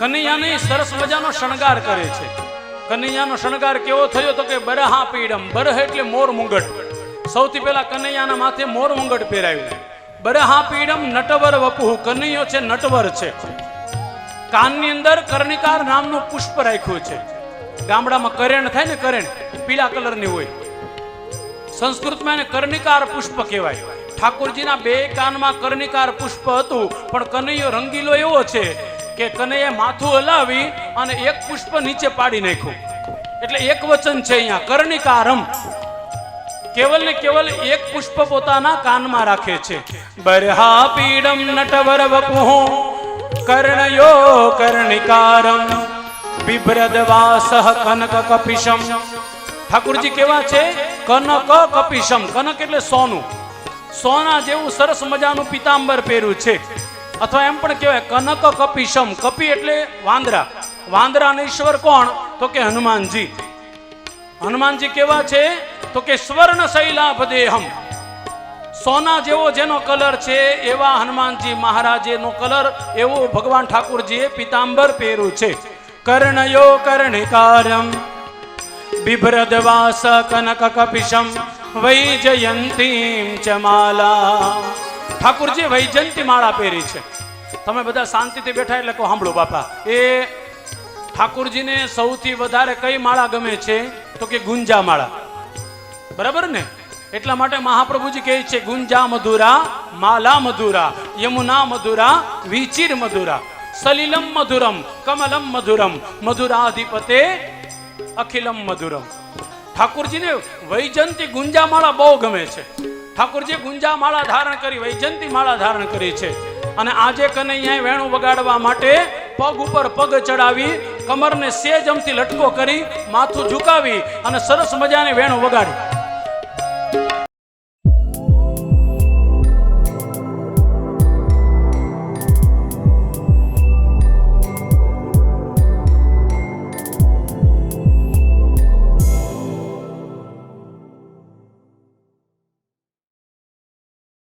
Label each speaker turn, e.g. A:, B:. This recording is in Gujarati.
A: કનૈયાને સરસ મજાનો શણગાર કરે છે. કનૈયાનો શણગાર કેવો થયો તો કે બરહા પીડમ, બરહ એટલે મોર મુંગટ. સૌથી પહેલા કનૈયાના માથે મોર મુંગટ પહેરાયું. બરહા પીડમ, નટવર વપુહ. કનૈયો છે નટવર છે. કાનની અંદર કર્ણિકાર નામનું પુષ્પ રાખ્યું છે. ગામડામાં કરેણ થાય ને કરેણ, પીળા કલરની હોય. સંસ્કૃતમાં એને કર્ણિકાર પુષ્પ કહેવાય. ઠાકોરજીના બે કાનમાં કર્ણિકાર પુષ્પ હતું, પણ કનૈયો રંગીલો એવો છે. કે કનૈયે માથું હલાવી અને એક પુષ્પ નીચે પાડી નાખ્યું. એટલે એક વચન છે અહીંયા કર્ણિકારમ કેવલ ને કેવલ એક પુષ્પ પોતાના કાનમાં રાખે છે. બરહા પીડમ નટવર વપુહો કર્ણયો કર્ણિકારમ બિભ્રદ વાસહ કનક કપિશમ. ઠાકુરજી કેવા છે? કનક કપિશમ. કનક એટલે સોનું. સોના જેવું સરસ મજાનું પિતાંબર પહેર્યું છે. અથવા એમ પણ કહેવાય, કનક કપિશમ. કપી એટલે વાંદરા. વાંદરાના ઈશ્વર કોણ? તો કે હનુમાનજી. હનુમાનજી કેવા છે? તો કે સ્વર્ણ શૈલાભ દેહમ. સોના જેવો જેનો કલર છે, એવા હનુમાનજી મહારાજેનો કલર, એવો ભગવાન ઠાકુરજીએ પિતાંબર પહેર્યું છે. કર્ણયો કર્ણિકારમ, બિભ્રદવાસ કનક કપિશમ, વૈજયંતીમ ચમાલા માલા. ઠાકુરજી વૈજયંતી માળા પહેરી છે. તમે બધા શાંતિથી બેઠા એટલે કહો, સાંભળો બાપા, એ ઠાકુરજીને સૌથી વધારે કઈ માળા ગમે છે? તો કે ગુંજા માળા. બરાબર ને? એટલા માટે મહાપ્રભુજી કહે છે, ગુંજા મધુરા, માલા મધુરા, યમુના મધુરા, વિચિર મધુરા, સલિલમ મધુરમ, કમલમ મધુરમ, મધુરાધિપતે અખિલમ મધુરમ. ઠાકુરજીને વૈજંતી ગુંજા માળા બહુ ગમે છે. ઠાકુરજી ગુંજા માળા ધારણ કરી વૈજંતી માળા ધારણ કરી છે. અને આજે કનૈયાએ વેણું વગાડવા માટે પગ ઉપર પગ ચડાવી, કમરને સેજ અમથી લટકો કરી, માથું ઝુકાવી અને સરસ મજાને વેણું વગાડી.